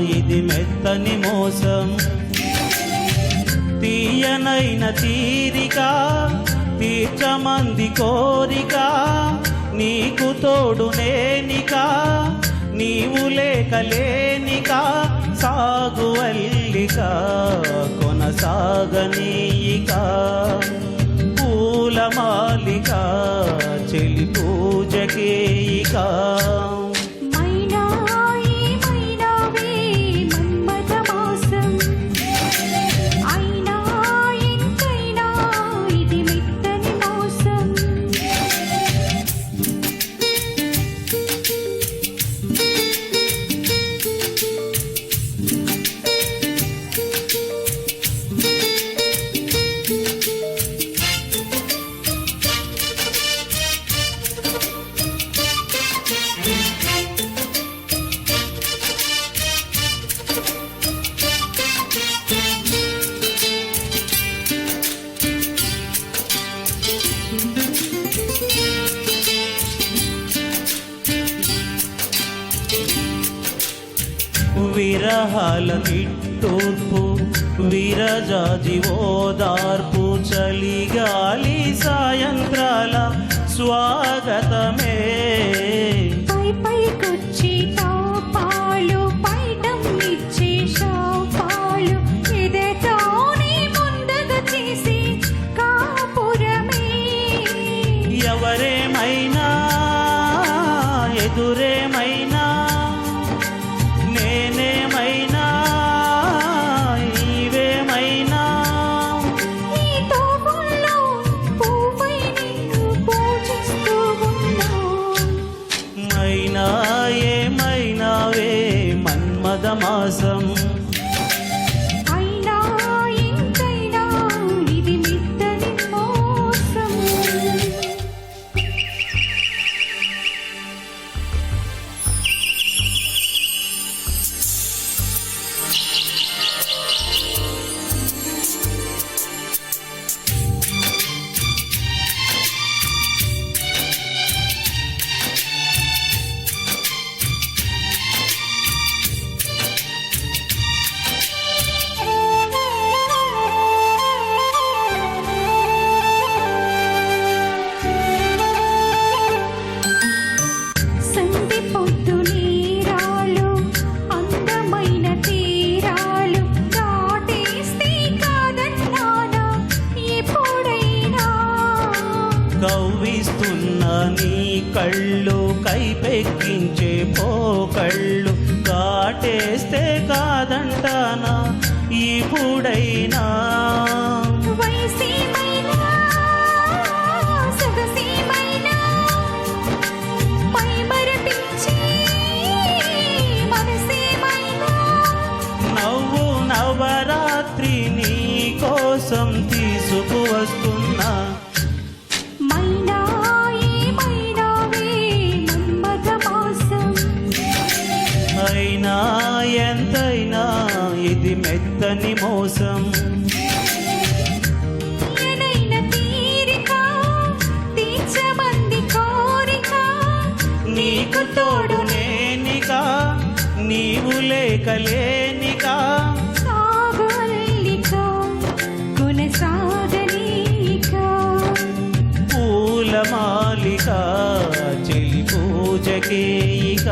ఇది మెత్తని మోసం. తీర్చమంది కోరిక నీకు తోడు నేనిక నీవు లేక లేనిక సాగువల్లిక కొనసాగనీయిక. మాలిక చెలి పూజకేయిక విరహాల నిట్టూర్పు విరజాజి ఓదార్పు చలిగాలి సాయంత్రాల స్వాగతమే. పై పైకొచ్చి తాపాలు మన్మద కవ్విస్తున్న నీ కళ్ళు కైపెక్కించే పోకళ్ళు దాటేస్తే కాదంటానా? ఇప్పుడైనా? నవ్వు నవరాత్రి నీ కోసం తీసుకువస్తున్నా ఇది మెత్తని మోసం. నీకు తోడు నేనిగా నీవు లేక లేనిగా సాగు అల్లిక కొనసాగనీక. పూలమాలిక చెలి పూజకేయిక.